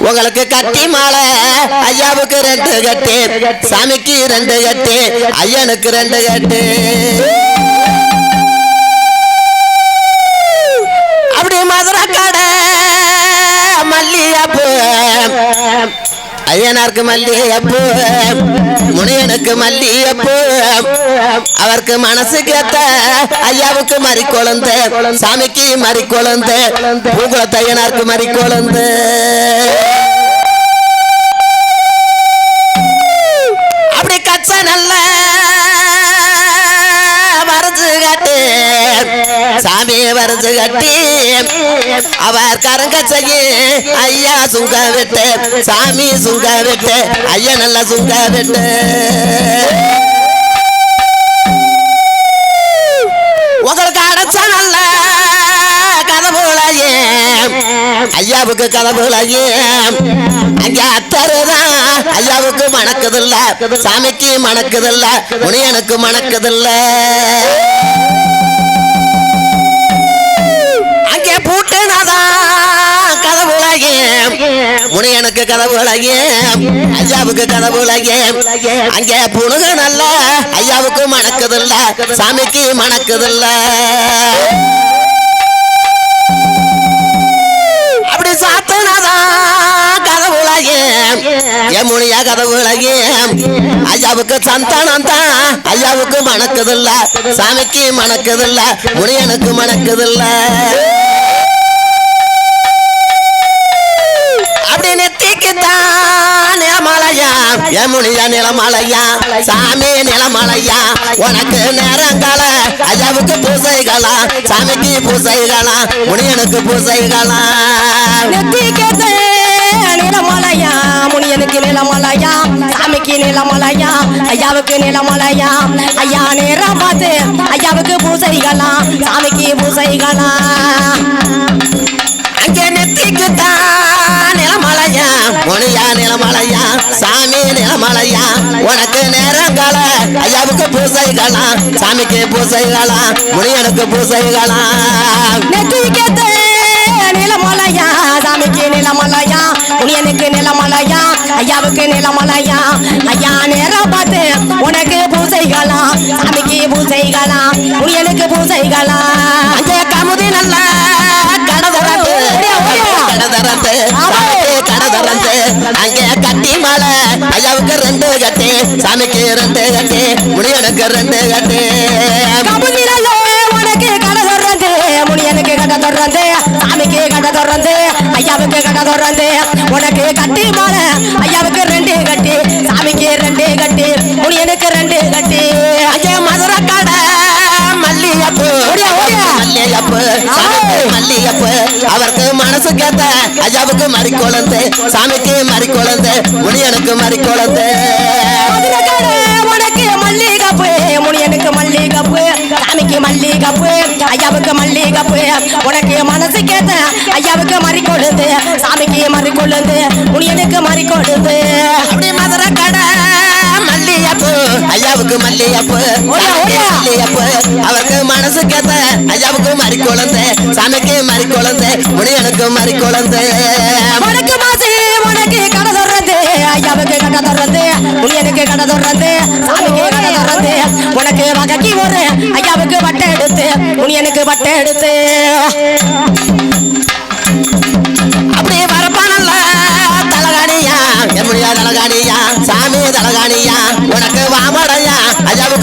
உங்களுக்கு கட்டி மாலை ஐயாவுக்கு ரெண்டு கட்டு சாமிக்கு ரெண்டு கட்டு ஐயனுக்கு ரெண்டு கட்டு. ஐயனாருக்கு மல்லிகையப்போ முனியனுக்கு மல்லிகையப்போ அவருக்கு மனசு கேத்த ஐயாவுக்கு மறி குழந்த சாமிக்கு மறி குழந்த பூங்குளத்தையனாருக்கு மறி குழந்தை. சாமி கட்டி அவர் கரங்கச்சையே ஐயா சுங்க விட்டு சாமி சுங்க விட்டு ஐயா நல்ல சுங்க விட்டு. உங்களுக்கு அடைச்ச நல்ல கதவுலையே ஐயாவுக்கு கதவுலையே அங்க அத்தருதான் ஐயாவுக்கு மணக்குதில்ல சாமிக்கு மணக்குதில்ல முனியனுக்கு மணக்குதில்ல. முனியனுக்கு கதவுலையே ஐயாவுக்கு கதவுலையே அங்கே புணுக நல்ல ஐயாவுக்கு மணக்குதில்ல சாமிக்கு மணக்குதில்ல. அப்படி சாத்தனாதான் கதவுலையே எமுனியா கதவுலையே ஐயாவுக்கு சந்தானம் தான் ஐயாவுக்கு மணக்குதில்ல சாமிக்கு மணக்குதில்ல முனியனுக்கு மணக்குதில்ல. எமுனியா நிலமலையா? சாமி நிலமலையா? உனக்கு நேரங்கால ஐயாவுக்கு பூசைகளா? சாமிக்கு பூசைகளா? முனியனுக்கு பூசைகளா? நிலமலையா? முனியனுக்கு நிலமலையா? சாமிக்கு நிலமலையா? ஐயாவுக்கு நிலமலையா? ஐயா நேரம் பார்த்து ஐயாவுக்கு பூசைகளா? சாமிக்கு பூசைகளா? அங்கே நெத்திக்கு மொழியா நிலமலையா சாமி நிலமலையா? உனக்கு நேரங்கால ஐயாவுக்கு பூசைகளா? சாமிக்கு பூசைகளா? முனியனுக்கு பூசைகளா? நிலமலையா சாமிக்கு நிலமலையா முனியனுக்கு நிலமலையா ஐயாவுக்கு நிலமலையா? ஐயா நேரம் பார்த்து உனக்கு பூசைகளா சாமிக்கு பூசைகளா முனியனுக்கு பூசைகளா? ஐயாவுக்கு ரெண்டு கட்டி சாமிக்கு ரெண்டு கட்டி முனியனுக்கு ரெண்டு கட்டி. உனக்கு கடை தொடர்ந்து முனியனுக்கு கடை தொடர்ந்து சாமிக்கு கடை தொடர்ந்து ஐயாவுக்கு கடை தொடர்ந்து உனக்கு கட்டி மாலை ஐயாவுக்கு ரெண்டு கட்டி சாமிக்கு ரெண்டு கட்டி முனியனுக்கு ரெண்டு கட்டி. ஓடியா. சாமிக்கு மல்லியப்பு அவருக்கு மனசு கேத்த அஜாவுக்கு மறி குழந்தை சாமிக்கு மறி குழந்தை முனியனுக்கு மறி குழந்தை மதுரக்காடு உனக்கு மல்லிகைப்பூ முனியனுக்கு மல்லிகைப்பூ சாமிக்கு மல்லிகைப்பூ ஐயாவுக்கு மல்லிகைப்பூ உனக்கு மனசு கேத்த ஐயாவுக்கு மறி கொழுந்து சாமிக்கு மறி கொழுந்து ஐயாவுக்கு மறி குழந்தை சாமிக்கு மறி குழந்தை முனியனுக்கு மறி குழந்தை. உனக்கு மாசி உனக்கு கடை தொடர்றது ஐயாவுக்கு கடை தொடர்றது முனியனுக்கு கடை தொடர்றது சாமிக்கு கடை தொடர்றது உனக்கு வகைக்கு ஒரு ஐயாவுக்கு வட்டை எடுத்து முனியனுக்கு வட்டை எடுத்து.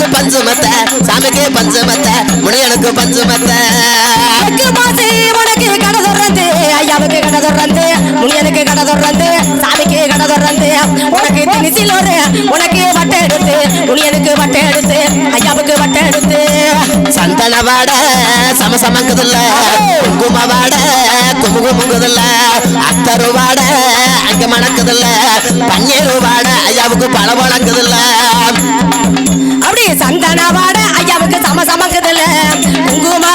ஐயாவுக்கு பஞ்சு மத்த சாமிக்கு பஞ்சு மத்த முனியனுக்கு பஞ்சு மத்த மாசு உனக்கு கடை தொடர்ந்து ஐயாவுக்கு கடை தொடர்ந்து முனியனுக்கு கடை தொடர்ந்து சாமிக்கு கடை தொடர்ந்து உனக்கு திணிசில் ஒரு உனக்கு வட்டை எடுத்து முனியனுக்கு வட்டை எடுத்து ஐயாவுக்கு வட்டை எடுத்து. சந்தன வாட சமசமங்குதில்ல குங்கும வாட குமுகுமுங்குதில்ல அத்தரு வாட அங்க மணக்குதில்ல பன்னீர் வாட ஐயாவுக்கு பல வழங்குதில்ல. அப்படி சந்தன வாட ஐயாவுக்கு சம சமக்குதுல குங்கும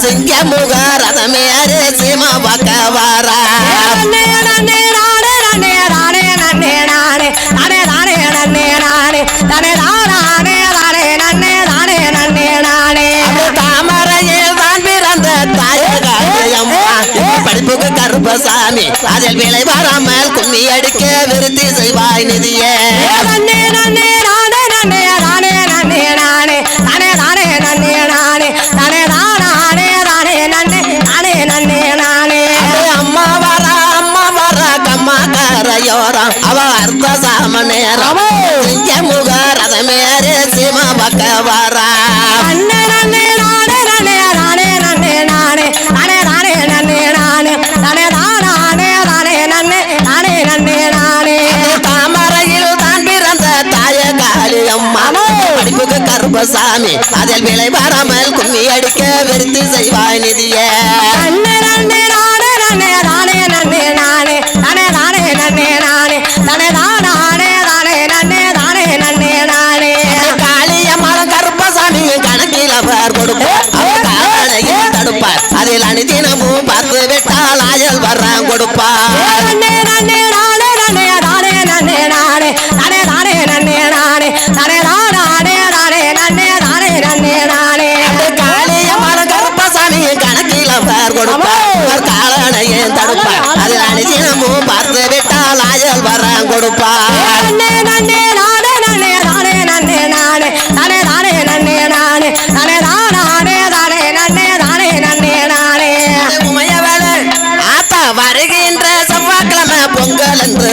சிங்க முக ரதமே சீம பக்க வாரா படிப்புக்கு கருப்பசாமி அதில் விலை வராமல் கும்மி அடிக்க விருத்தி செய்வாய் நிதியே பார்த்த சாம நேரம் முக ரதமேரே சிம பக்க வரா கருப்பசாமி அதில் விலை வராமல் கும்மி அடிக்க வெறுத்து செய்வாய் நிதியே வரம் கொடுப்பா. தடுப்பா. அது அனுதினமும் பார்த்து விட்டால் ஆயல் வரம் கொடுப்பா.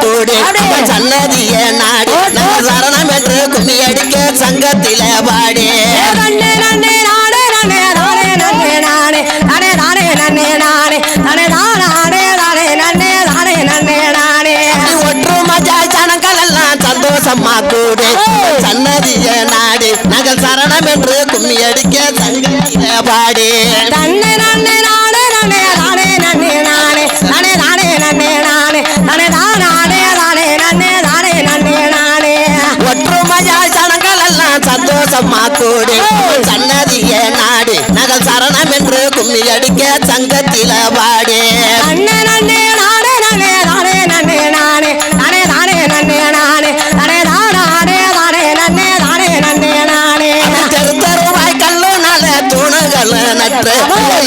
தோடு அவன் சன்னதிய நாடு நம்ம சரணம் என்று கும்மி அடிக்க சங்கத்தில பாடு. சந்தோஷமா கூடு சன்னதிய நாடு நகல் சரணம் என்று வழக்கம்மா கூடு. சன்னதிய நாடு. நகல் சரணம் என்று கும்மி அடிக்க சங்கத்தில வாடு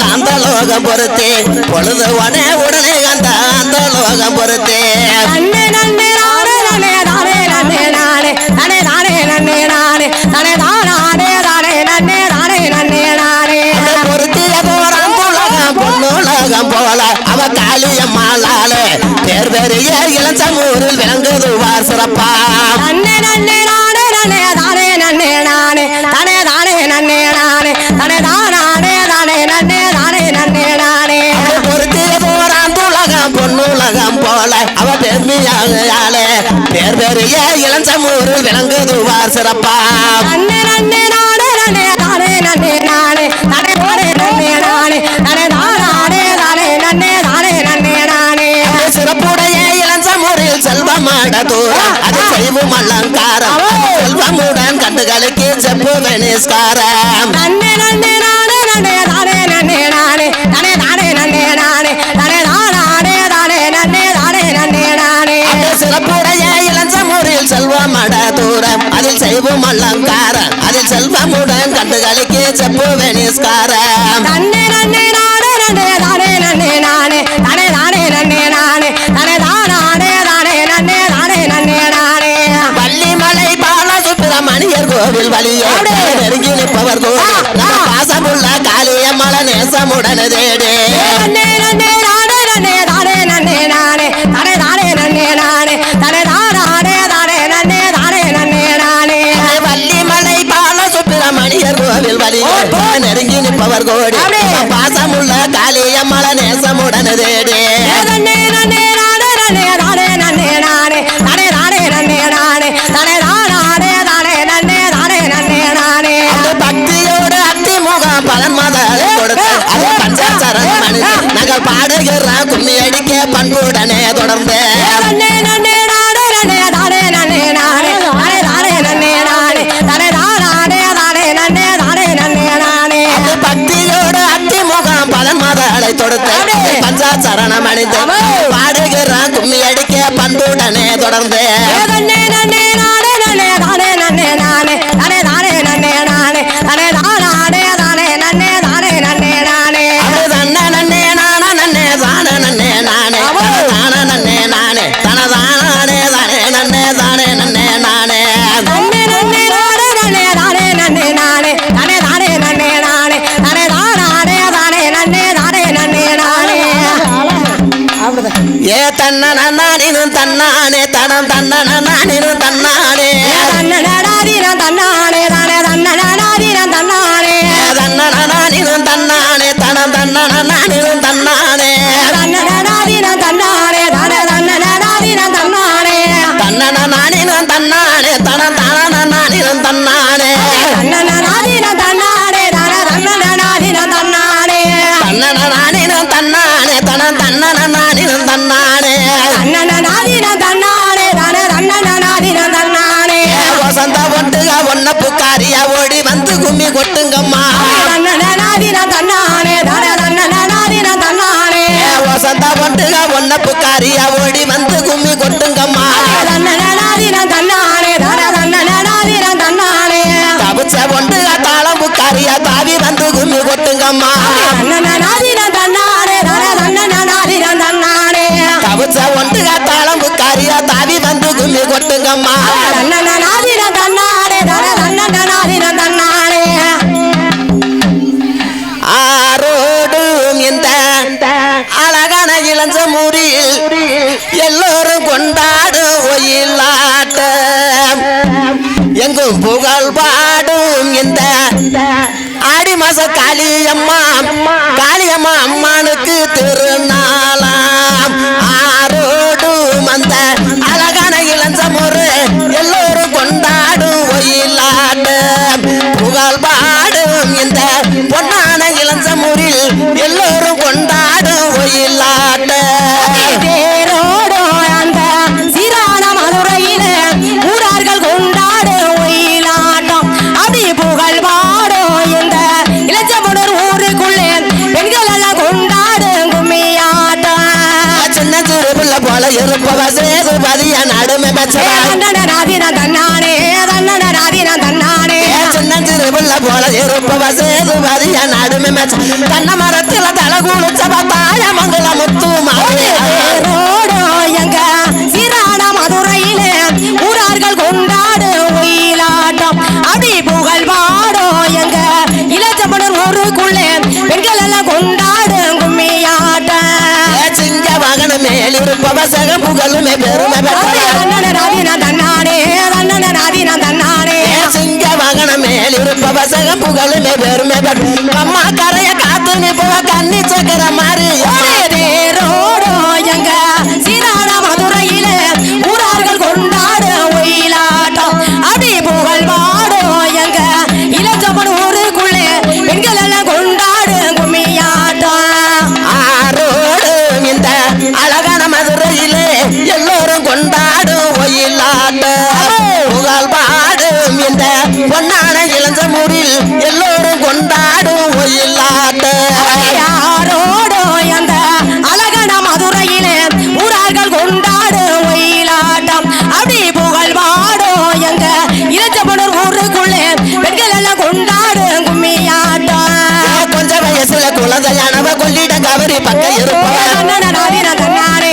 அந்த லோகம் பொறுத்தே பொழுது உடனே உடனே அந்த அந்த லோகம் பொறுத்தே பெரிய இளஞ்சமூரில் விளங்குதுவார் சிறப்பா. நன்னே நன்னே நானே நன்னே தானே நன்னே நானே தானே தானே நன்னே நானே தானே தானே தானே நன்னே தானே நன்னே நானே. பொருத்திய போறான் துலகம் பொன்னுலகம் போல அவ பெருமையாகையாலே பேர் பெரிய இளஞ்சமூரில் விளங்குதுவார் சிறப்பா. நன்னே நன்னே நானே நன்னே அலங்காரம் செல்வமுடன் கண்டுகளுக்கு செப்பு வெனிஸ்காரம் நன்னே நன்னே நானே நன்னே நானே நன்னே நானே நானே நானே செல்வமுடன் கண்டுகளுக்கு செப்பு வெனிஸ்காரம் நன்னே நன்னே நானே நன்னே கோவில் வழியே நெருங்கி நிற்பவர் தோறும் பாசமுள்ள காளியம்மள நேசமுடனதேடே கொட்டுக ஒன்ன புக்காரியா ஓடி வந்து கும்மி கொட்டுங்கம்மா. தவிச்ச ஒன்றுக தாளம் புக்காரியா தாவி வந்து கும்மி கொட்டுங்கம்மா. தவிச்ச ஒன்றுக தாளம் புக்காரியா தாவி வந்து கும்மி கொட்டுங்கம்மா. இருப்பவ சேதுபதிய நடுமை தன்னானே தன்னானே தன்னானே சின்ன திருவிழ போல இருப்பவ சேதுபதிய நடுமை தன்ன மரத்தில் தலை குளிச்சவ தாயமங்கல முத்து மாறி பவசக புகழுமே பெருமை தன்னானே தன்னானே சிங்க வாகன மேல் இருப்பவசக புகழுமே பெருமை அம்மா கரைய காத்து நிற்பவ கண்ணி சக்கர மாதிரி. தங்க இருப்பானே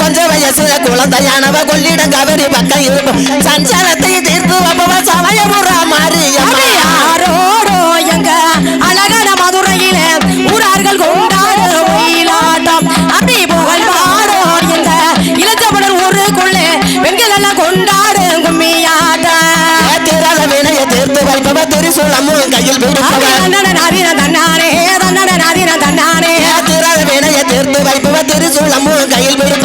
கொஞ்ச வயசுல குழந்தையானவ கொள்ளிடம் கவரி பக்கம் இருப்போம். சஞ்சலத்தை தீர்த்து வப்பவ சமயபுரா மாறி யாரோரோ எங்க அழகான மதுரையில ஊரார்கள் கொண்டாடு ஒயிலாட்டம். அப்படி புகழ் பாடோ எங்க இளச்சபடர் ஊருக்குள்ளே வெண்களெல்லாம் கொண்டாடு கும்மியாட்டம். தீராத வினையை தீர்த்து வைப்பவ திரிசூலமும் கையில் விடுப்பவ தன்னாரே வைப்பவ திருசூலமும் கையில் பிடிப்ப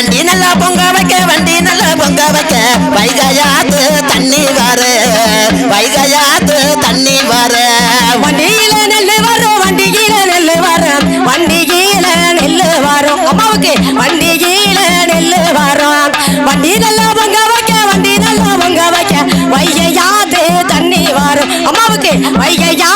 வண்டி நல்லா பொங்க வைக்க வண்டி நல்லா பொங்க வைக்க. வைகையாத்து தண்ணி வர வைகையாத்து தண்ணி வர. வண்டியில நெல்லு வரும் வண்டியில நெல்லு வரும் வண்டியில நெல்லு வரும். அம்மாவுக்கு வண்டியில நெல்லு வரும். வண்டி நல்லா பொங்க வைக்க வண்டி நல்லா பொங்க வைக்க. வைகையாத்து தண்ணி வரும். அம்மாவுக்கு வைகையா